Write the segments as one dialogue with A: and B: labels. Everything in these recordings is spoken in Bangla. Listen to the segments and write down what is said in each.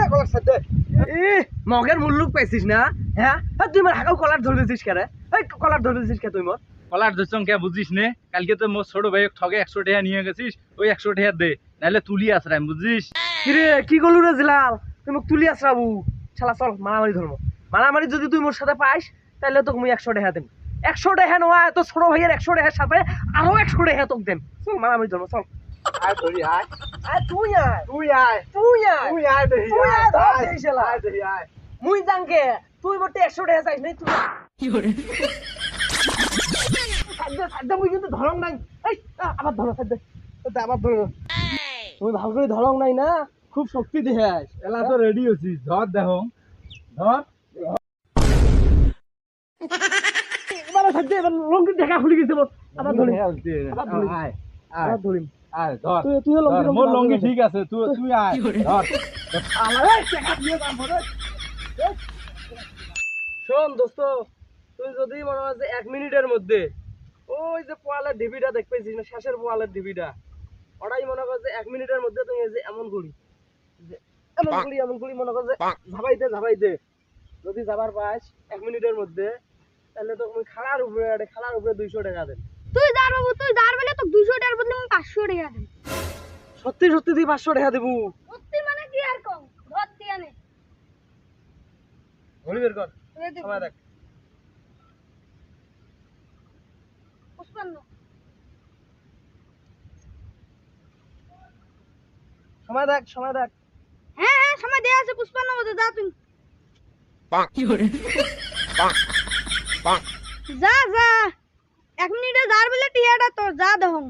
A: এই কলার সাথে
B: মগের মুল্লুক পাইছিস না? হ্যাঁ তুই আমার হাগাও কলার ধরবেছিস কে রে এই কলার ধরবেছিস কে তুই মোর
C: কলার দর্শন কে বুঝিস নে? কালকে তো মোর ছোট ভাই ঠগে একশো টাকা নিয়ে গেছিস ওই একশো টাকা দে নাহলে তুলি আসরাম বুঝিস
B: কিরে কি করলু রে জিলাল? তুই মোক তুলি আসরাবু শালা চল মারামারি ধর্ম মারামারি যদি তুই মোর সাথে পাইস তাহলে তোকে মুই একশো টাকা দেব একশো টাকা নোয়া তো ছোট ভাইয়ের একশো টাকার সাথে আরও একশো টাকা তোকে দেম। চল মারামারি ধর্ম চল।
A: আয় ধরি আয়।
B: আয় তুই আয়।
A: তুই আয়।
B: তুই আয়।
A: তুই আয় দেখি
B: তুই আয়, ধর
A: আয় আয় দেখি আয়।
B: মুই জানকে তুই বটে একশো টাকা চাইস নাই তুই সাধ্য সাধ্য মুই কিন্তু ধরং নাই। এই আবার ধরো সাধ্য। সাধ্য, আবার ধরো। তুমি ভালো করে ধরং নাই না খুব শক্তি
C: এলা তো রেডি ধর দেখো। ধর।
B: এবারে সাধ্য এবার লঙ্কি দেখা খুলে গেছে আবার ধরি আবার ধরি আবার
C: আয় ধর।
B: তুই তুইও
C: মোর লঙ্গি ঠিক আছে তুই তুই আয় ধর।
B: শোন দোস্ত তুই যদি মনে হয় যে এক মিনিটের মধ্যে ওই যে পোয়ালের ঢিবিটা দেখ পেয়েছিস না শেষের পোয়ালের ঢিবিটা ওটাই মনে কর যে এক মিনিটের মধ্যে তুই এই যে এমন করি এমন করি এমন করি মনে কর যে ঝাবাইতে ঝাবাইতে যদি যাবার পাস এক মিনিটের মধ্যে তাহলে তো তুমি খাড়ার উপরে খাড়ার উপরে দুইশো টাকা দেন
D: তুই দাঁড় বাবু তুই দাঁড় বলে তো দুশো টাকার বদলে আমি পাঁচশো টাকা দেব।
B: সত্যি সত্যি তুই পাঁচশো টাকা দেবো।
D: সত্যি মানে কি আর কম? ধর দিয়ে নে
B: ঘড়ি বের কর। সময় দেখ। সময় দেখ সময় দেখ।
D: হ্যাঁ হ্যাঁ সময় দেয়া আছে পুষ্পান্ন মতো যা তুই। যা যা। এক মিনিটে যার বলে টিয়াটা তোর যা দহং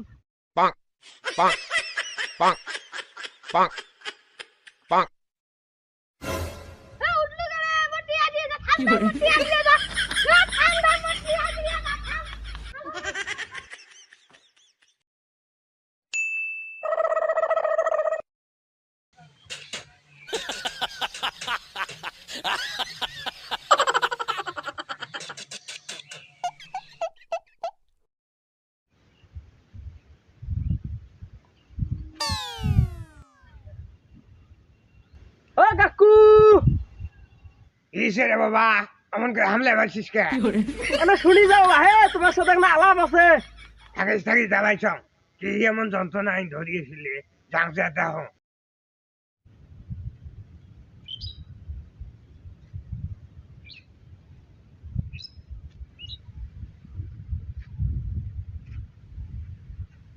D: হ্যাঁ উঠল কেন? টিয়া দিয়ে যা, টিয়া দিয়ে যা। এ, ঠান্ডা এবার টিয়া দিয়ে যা, ঠান্ডা।
B: ও কাকু
A: বাবা এমন করে হামলে পারছিস কে?
B: এনে শুনি যাও হে তোমার সাথে একটা আলাপ আছে।
A: থাকিস থাকিস কি এমন যন্ত্রণা আইন ধরিয়েছিলে জাংসে দেখো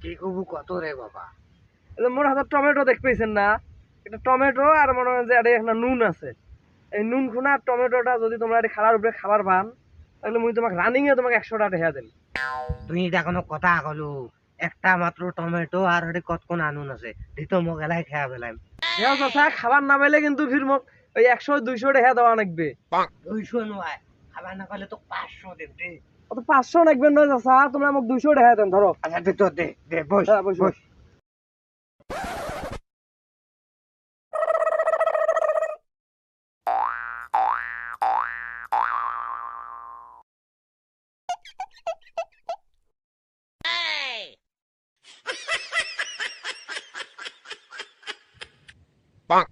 A: কি কবু কত রে বাবা?
B: মোর হাতে টমেটো দেখ পেয়েছেন না? এটা টমেটো আর মনে হয় যে এটা একটা নুন আছে। এই নুন খুনা টমেটোটা যদি তোমরা এটা খাবার উপরে খাবার পান তাহলে মুই তোমাকে রানিং এ তোমাকে একশো টাকা ঢেয়া দিন
A: তুই এটা কোনো কথা কলু। একটা মাত্র টমেটো আর ওটা কতক্ষণ আনুন আছে? দিত মোক এলাই খেয়া পেলাম
B: ঢেয়া চাচা খাবার না পাইলে কিন্তু ফির মোক ওই একশো দুইশো ঢেয়া দেওয়া নাকবে
A: দুইশো নয় খাবার না পাইলে তো পাঁচশো দেব দে
B: অত পাঁচশো নাকবে নয় চাচা তোমরা মোক দুইশো ঢেয়া দেন ধরো
A: আচ্ছা দে তো দে বস।
B: বস, বস।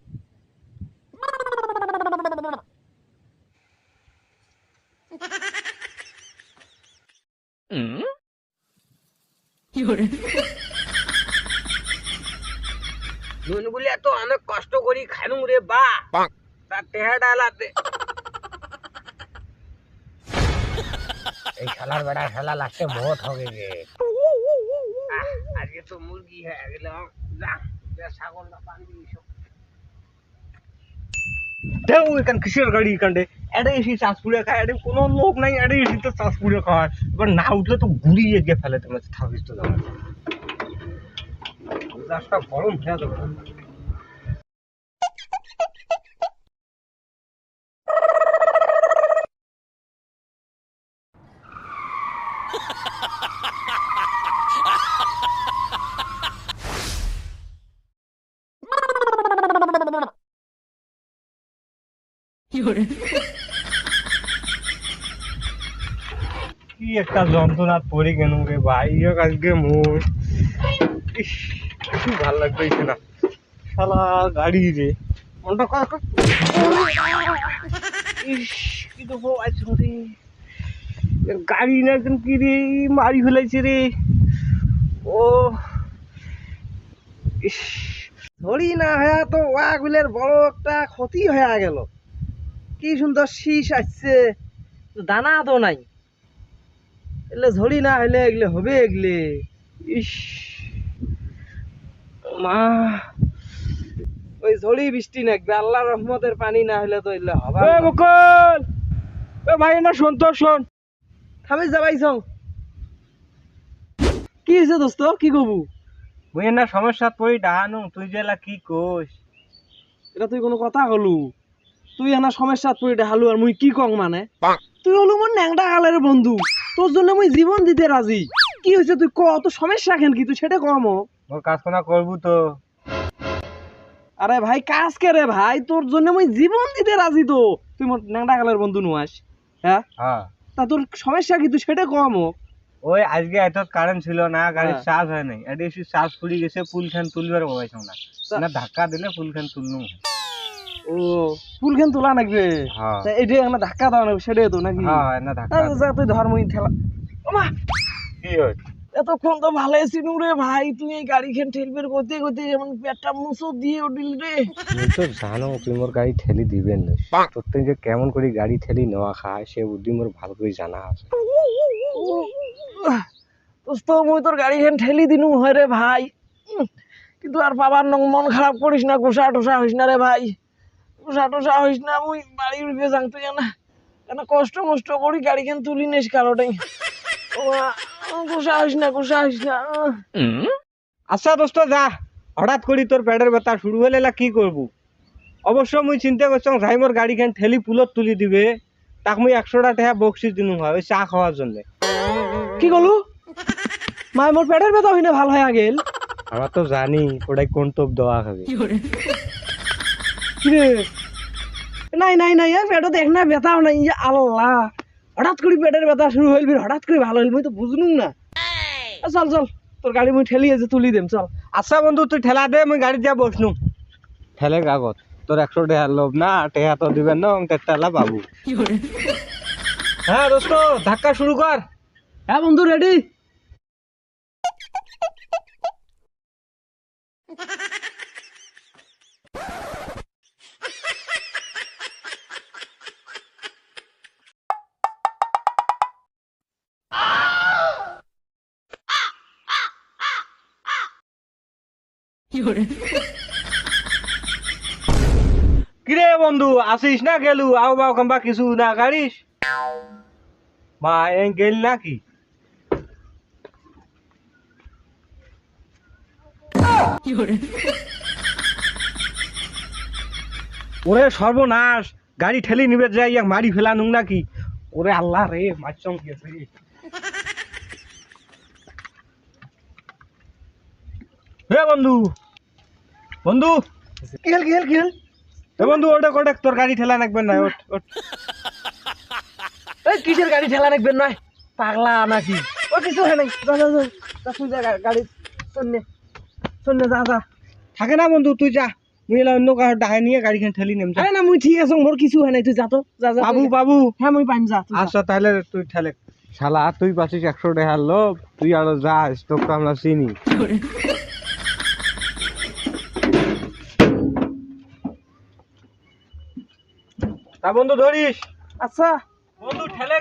A: বস নুনগুলি এত অনেক কষ্ট করি খানুম রে বা। তার টেহা ডালাতে। এই শালার বেড়া শালা লাগতে মত হবে গে। আজকে তো মুরগি হয়ে গেল যা ছাগলটা পানি দিস
B: দেও এখান কিসের গাড়ি এখানটে এটা এসে চাষ পুড়ে খায় এটা কোনো লোক নাই এটা এসে তো চাষ পুড়ে খায়। এবার না উঠলে তো ঘুরিয়ে গিয়ে ফেলে তোমার থাকিস তো যাওয়ার রাস্তা গরম হয়ে যাবে। কি একটা যন্ত্রণাত পড়ে কেন রে ভাই আজকে মোর। ইস, কিছু ভালো লাগবে না শালা গাড়ি রে।
A: রে গাড়ি না কি রে মারি ফেলাইছে রে। ও ইস।
B: ধরি না হ্যাঁ তো ওয়াগুলের বড় একটা ক্ষতি হয়ে গেল। কি সুন্দর শীষ আসছে। দানা তো নাই। এলে ঝড়ি না হইলে এগুলো হবে এগুলি। ইস। মা। ওই ঝড়ি বৃষ্টি নাকবে আল্লাহ রহমতের পানি না হইলে তো এগুলো হবে।
A: বকল! এ ভাই না শোন তো শোন।
B: থামে যাবাই সং কি হয়েছে দোস্ত? কি কবু
A: মুই না সমস্যা পড়ি ডাহানো তুই জেলা কি কোস
B: এটা তুই কোনো কথা হলু তুই এনা সমস্যাত পড়ে দেখালু আর মুই কি কং মানে? তুই হলু মোর ন্যাংটা কালের বন্ধু। তোর জন্য মুই জীবন দিতে রাজি। কি হয়েছে তুই ক তো সমস্যা কেন কি? তুই সেটা কম
A: মোর কাজ কোনা করব তো।
B: আরে ভাই কাজ কে রে ভাই? তোর জন্য মুই জীবন দিতে রাজি তো। তুই মোর ন্যাংটা কালের বন্ধু নুয়াস হ্যাঁ?
A: হ্যাঁ।
B: তা তোর সমস্যা কি? তুই সেটা কম
A: ওই আজকে এত কারেন্ট ছিল না গাড়ির
B: হ্যাঁ।
A: চার্জ হয় নাই। এটা এসে চার্জ ফুরি গেছে ফুল খান তুলবার বলাইছ না। না ধাক্কা দিলে ফুল খান তুলনু
B: ও ফুল খেন তোলা নাকবে
A: হ্যাঁ।
B: এটা একটা ধাক্কা দেওয়া নাকবে সেটাই তো নাকি?
A: হ্যাঁ না
B: যা তুই ধর মুই ঠেলা ওমা
A: কি হয়?
B: এতক্ষণ তো ভালো ছিনু রে ভাই তুই এই গাড়ি খেন ঠেলবের করতে করতে যেমন পেটটা মুসো দিয়ে উঠিল রে
A: তুই তো জানো তুই মোর গাড়ি ঠেলি দিবেন না তোর যে কেমন করে গাড়ি ঠেলি নেওয়া খায় সে বুদ্ধি মোর ভালো করে জানা আছে।
B: দোস্ত মুই তোর গাড়ি খেন ঠেলি দিনু হয় রে ভাই। কিন্তু আর বাবার নং মন খারাপ করিস না গোসা টোসা হইস না রে ভাই। গোসা টোসা হইস না মুই বাড়ি উঠবে তুই না কেন কষ্ট মষ্ট করি গাড়ি খেন তুলি নিস কারোটাই মা, গোসা হইস না গোসা হইস না
A: আচ্ছা দোস্ত যা হঠাৎ করি তোর পেটের ব্যথা শুরু হলে কি করব? অবশ্য মুই চিন্তা করছি গাড়ি খান ঠেলি পুলত তুলি দিবে তাক মুই একশোটা টাকা বকশিস দিনু ওই চা খাওয়ার জন্য।
B: কি করলু মাই মোর পেটের ব্যথা হইনে ভালো হয়ে গেল।
A: আমরা তো জানি ওটাই কোন টোপ দেওয়া হবে
B: কিরে নাই নাই নাই আর পেটে দেখ না ব্যথাও নাই ইয়া আল্লাহ। হঠাৎ করে পেটের ব্যথা শুরু হইল হঠাৎ করে ভালো হইল মুই তো বুঝলুম না। চল চল তোর গাড়ি মুই ঠেলি যে তুলি দেম চল।
A: আচ্ছা বন্ধু তুই ঠেলা দে মুই গাড়ি যা বসনু ঠেলে কাগজ তোর একশো টাকা লোভ না টাকা তো দিবেন না ঠেলা বাবু। হ্যাঁ দোস্ত ধাক্কা শুরু কর।
B: হ্যাঁ বন্ধু রেডি
A: কিরে বন্ধু আসিস না গেলু? আও বাও কম্বা কিছু না গাড়িস? মা গেল নাকি? ওরে সর্বনাশ গাড়ি ঠেলি নিবে যাই এক মারি ফেলানু নাকি? ওরে আল্লাহ রে মারচম গেছে। রে বন্ধু বন্ধু।
B: কি হল কি হল কি হল
A: এ বন্ধু ওটা কোটা তোর গাড়ি ঠেলা নাকবেন না ওঠ ওঠ।
B: এই কিসের গাড়ি ঠেলা রাখবেন নয়? পাগলা নাকি? ও কিছু হয় নাই। যা যা যা যা তুই যা গাড়ি শূন্য শূন্য যা যা।
A: থাকে না বন্ধু তুই যা। মুই এলা অন্য কারও ডাহাই নিয়ে গাড়িখান ঠেলি নেম যা।
B: আরে না মুই ঠিক আছে মোর কিছু হয় নাই তুই যা তো যা যা।
A: বাবু
B: যা।
A: বাবু
B: হ্যাঁ মুই পাইম যা যা।
A: আচ্ছা তাহলে তুই ঠেলে। শালা তুই পাচ্ছিস একশো টাকার লোভ তুই আরও যাস তোকে তো আমরা চিনি। তা বন্ধু ধরিস।
B: আচ্ছা।
A: বন্ধু ঠেলে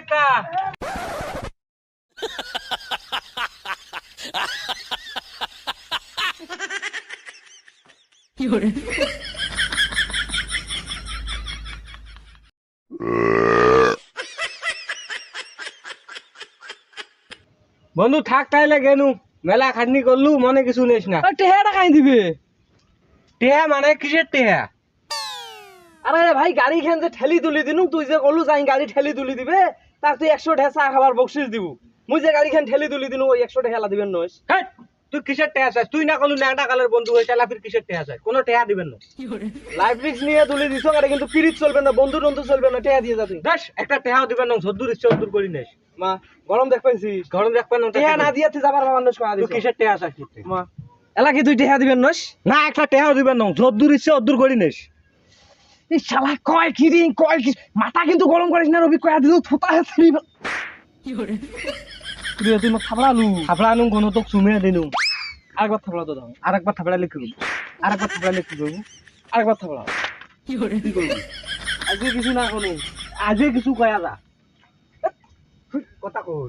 A: বন্ধু থাক তাইলে গেনু। মেলা খাটনি করলু মনে কিছু নেস না।
B: টেহাটা কাই দিবে?
A: টেহা মানে কিসের টেহা?
B: আরে ভাই গাড়ি খান যে ঠেলি তুলি দিনু তুই যে কলু যাই গাড়ি ঠেলি তুলি দিবে তার তুই একশো ঢেসা খাবার বকশিস দিব। মুই যে গাড়ি খান ঠেলি তুলি দিনু ওই একশো ঢেলা দিবেন নয়
A: হেই, তুই কিসের টেহা চাস? তুই না করলু ন্যাংটা কালের বন্ধু হয়ে চালা ফির কিসের টেহা চাস? কোনো টেহা দিবেন না
B: লাইফ রিক্স নিয়ে তুলি দিছ আরে কিন্তু পিরিত চলবে না বন্ধু টন্ধু চলবে না টেহা দিয়ে যা তুই।
A: দেখ একটা টেহাও দিবেন না যদ্দুর ইচ্ছে অদ্দুর করি নেস।
B: মা গরম দেখ পাইছিস?
A: গরম দেখবেন না
B: টেহা না দিয়ে তুই যাবার মানুষ কয়া
A: তুই
B: দিছ
A: কিসের টেহা চাস তুই?
B: মা এলা কি তুই টেহা দিবেন নস
A: না একটা টেহাও দিবেন না যদ্দুর ইচ্ছে অদ্দুর করি নেস।
B: এই শালা কয় কি রে কয় কি মাথা কিন্তু গরম করিস না রবি কয়া দিল থোতা আছে তুই তুই মোক থাপড়ালু।
A: থাপড়া আনুম কোনো তোক চুমে দিনু
B: আরেকবার থাপড়া তো দাও
A: আর একবার থাপড়া লিখি করব আর একবার থাপড়া লিখি করব
B: আরেকবার থাপড়া
A: কি করবি
B: আজকে কিছু না কোনো
A: আজে কিছু কয়া যা কথা কর